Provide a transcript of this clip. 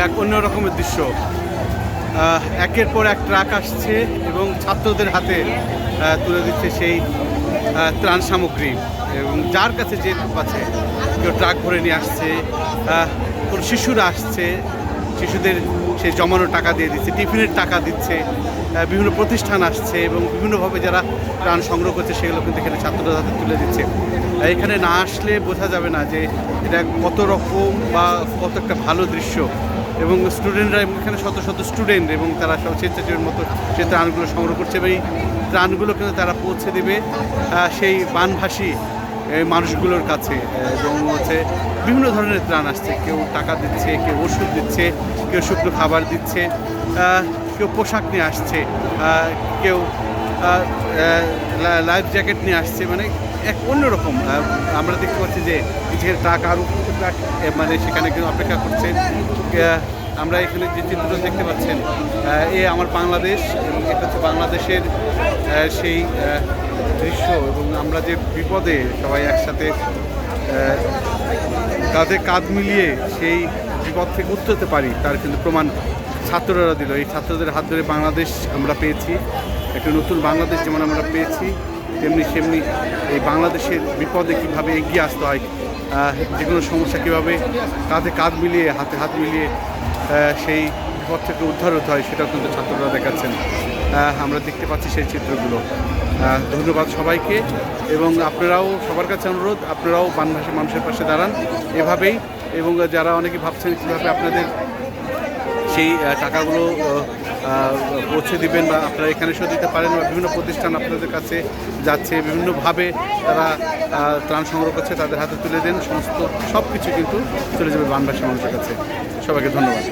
এক অন্য রকমের দৃশ্য। একের পর এক ট্রাক আসছে এবং ছাত্রদের হাতে তুলে দিচ্ছে সেই ত্রাণ সামগ্রী। এবং যার কাছে যে আছে, কেউ ট্রাক ভরে নিয়ে আসছে কোনো শিশুরা আসছে, শিশুদের সেই জমানো টাকা দিয়ে দিচ্ছে, টিফিনের টাকা দিচ্ছে বিভিন্ন প্রতিষ্ঠান আসছে এবং বিভিন্নভাবে যারা প্রাণ সংগ্রহ করছে, সেগুলো কিন্তু এখানে ছাত্ররা হাতে তুলে দিচ্ছে। এখানে না আসলে বোঝা যাবে না যে এটা কত রকম বা কত একটা ভালো দৃশ্য। এবং স্টুডেন্টরা এখানে শত শত স্টুডেন্ট এবং তারা সব স্বেচ্ছাসেবীর মতো সেই ত্রাণগুলো সংগ্রহ করছে এবং এই ত্রাণগুলো কিন্তু তারা পৌঁছে দেবে সেই বানভাসী মানুষগুলোর কাছে। এবং হচ্ছে বিভিন্ন ধরনের ত্রাণ আসছে। কেউ টাকা দিচ্ছে, কেউ ওষুধ দিচ্ছে, কেউ শুকনো খাবার দিচ্ছে কেউ পোশাক নিয়ে আসছে কেউ লাইফ জ্যাকেট নিয়ে আসছে মানে এক অন্যরকম আমরা দেখতে পাচ্ছি যে যেখানে ট্রাক আরও ট্রাক মানে সেখানে কিন্তু অপেক্ষা করছে। আমরা এখানে যে চিত্র দেখতে পাচ্ছেন এ আমার বাংলাদেশ এবং এটা হচ্ছে বাংলাদেশের সেই দৃশ্য এবং আমরা যে বিপদে সবাই একসাথে কাঁধে কাঁধ মিলিয়ে সেই বিপদ থেকে উত্তরতে পারি, তার কিন্তু প্রমাণ ছাত্ররা দিল। এই ছাত্রদের হাত ধরে বাংলাদেশ আমরা পেয়েছি, একটা নতুন বাংলাদেশ যেমন আমরা পেয়েছি তেমনি সেমনি এই বাংলাদেশের বিপদে কীভাবে এগিয়ে আসতে হয় যে কোনো সমস্যা কীভাবে কাঁধে কাঁধ মিলিয়ে, হাতে হাত মিলিয়ে সেই বিপদ থেকে উদ্ধার হতে হয় সেটাও কিন্তু ছাত্ররা দেখাচ্ছেন। আমরা দেখতে পাচ্ছি সেই চিত্রগুলো। ধন্যবাদ সবাইকে এবং আপনারাও সবার কাছে অনুরোধ, আপনারাও বানভাসী মানুষের পাশে দাঁড়ান এভাবেই এবং যারা অনেকে ভাবছেন কীভাবে আপনাদের সেই টাকাগুলো পৌঁছে দিবেন বা আপনারা এখানে এসেও দিতে পারেন বা বিভিন্ন প্রতিষ্ঠান আপনাদের কাছে যাচ্ছে, বিভিন্নভাবে তারা ত্রাণ সংগ্রহ করছে, তাদের হাতে তুলে দেন, সমস্ত সব কিছু কিন্তু চলে যাবে বানবাসী মানুষের কাছে। সবাইকে ধন্যবাদ।